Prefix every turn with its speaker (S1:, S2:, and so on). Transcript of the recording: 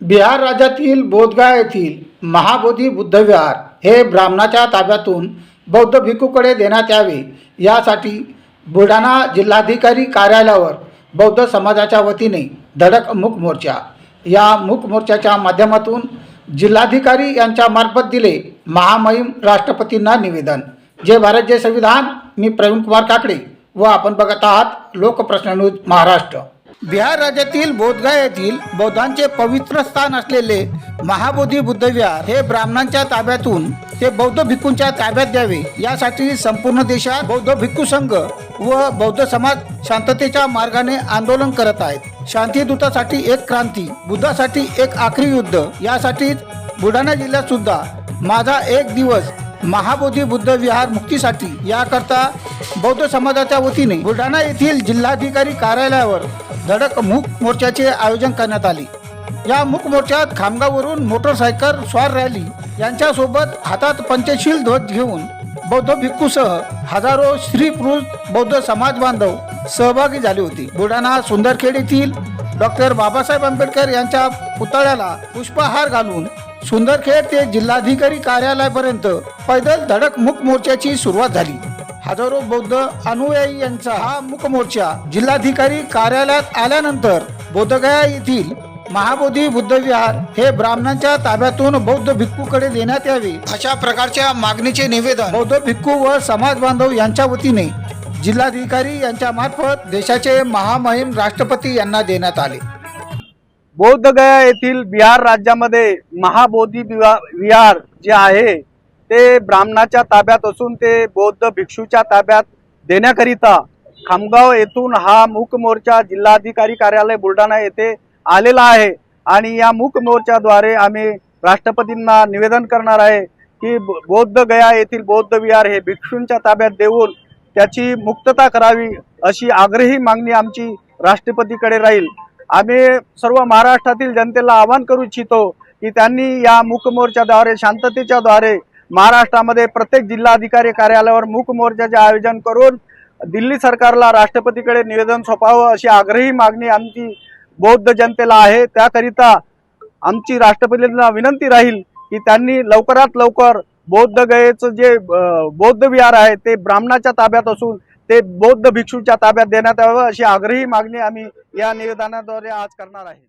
S1: बिहार राज्यातील बोधगा येथील महाबोधी बुद्धविहार हे ब्राह्मणाच्या ताब्यातून बौद्ध भिक्खूकडे देण्यात यावे. यासाठी बुलढाणा जिल्हाधिकारी कार्यालयावर बौद्ध समाजाच्या वतीने धडक मूक मोर्चा. या मूक मोर्चाच्या माध्यमातून जिल्हाधिकारी यांच्या मार्फत दिले महामहिम राष्ट्रपतींना निवेदन. जय भारत जय संविधान. मी प्रवीण कुमार काकडे व आपण बघत आहात लोकप्रश्न न्यूज महाराष्ट्र. बिहार राज्यातील बोधगा येथील बौद्धांचे पवित्र स्थान असलेले महाबोधी बुद्धविहार हे ब्राह्मणांच्या ताब्यातून ते बौद्ध भिक्खूंच्या ताब्यात द्यावे. यासाठी संपूर्ण देशात बौद्ध भिक्खू संघ व बौद्ध समाज शांततेच्या मार्गाने आंदोलन करत आहेत. शांतीदूतासाठी एक क्रांती बुद्धासाठी एक आखरी युद्ध यासाठीच बुलढाणा जिल्ह्यात सुद्धा माझा एक दिवस महाबोधी बुद्ध विहार मुक्तीसाठी याकरता बौद्ध समाजाच्या वतीने बुलढाणा येथील जिल्हाधिकारी कार्यालयावर धडक मूक मोर्चाचे आयोजन करण्यात आले. या मूक मोर्चात खामगाववरून मोटरसायकल स्वार रॅली यांच्यासोबत हातात पंचशील ध्वज घेऊन बौद्ध भिक्खूसह हजारो स्त्री पुरुष बौद्ध समाज बांधव सहभागी झाले होते. बुलढाणा सुंदरखेड येथील डॉक्टर बाबासाहेब आंबेडकर यांच्या पुतळ्याला पुष्पहार घालून सुंदरखेड ते जिल्हाधिकारी कार्यालयापर्यंत पैदल धडक मूक मोर्चाची सुरुवात झाली. हजारो बौद्ध अनुयायी यांचा हा मुखमोर्चा जिल्हाधिकारी कार्यालयात आल्यानंतर बोधगया येथील महाबोधी बुद्ध विहार हे ब्राह्मणांच्या ताब्यातून बौद्ध भिक्खूकडे देण्यात यावे अशा प्रकारच्या मागणीचे निवेदन बौद्ध भिक्खू व समाज बांधव यांच्या वतीने जिल्हाधिकारी यांच्या मार्फत देशाचे महामहिम राष्ट्रपती यांना देण्यात आले.
S2: बौद्धगया येथील बिहार राज्यामध्ये महाबोधी विहार जे आहे ते ब्राह्मणाच्या ताब्यात असून ते बौद्ध भिक्षूच्या ताब्यात देण्याकरिता खामगाव येथून हा मूक मोर्चा जिल्हाधिकारी कार्यालय बुलढाणा येथे आलेला आहे. आणि या मूक मोर्चाद्वारे आम्ही राष्ट्रपतींना निवेदन करणार आहे की ब- बौद्ध गया येथील बौद्ध विहार हे भिक्षूंच्या ताब्यात देऊन त्याची मुक्तता करावी अशी आग्रही मागणी आमची राष्ट्रपतीकडे राहील. आम्ही सर्व महाराष्ट्रातील जनतेला आवाहन करू इच्छितो की त्यांनी या मूक मोर्चाद्वारे शांततेच्या द्वारे महाराष्ट्रामध्ये प्रत्येक जिल्हाधिकारी कार्यालयावर मूक मोर्चाचे आयोजन करून दिल्ली सरकारला राष्ट्रपतीकडे निवेदन सोपावं अशी आग्रही मागणी आमची बौद्ध जनतेला आहे. त्याकरिता आमची राष्ट्रपतींना विनंती राहील की त्यांनी लवकरात लवकर बौद्ध गयेचं जे बौद्ध विहार आहे ते ब्राह्मणाच्या ताब्यात असून ते बौद्ध भिक्षूच्या ताब्यात देण्यात यावं अशी आग्रही मागणी आम्ही या निवेदनाद्वारे आज करणार आहे.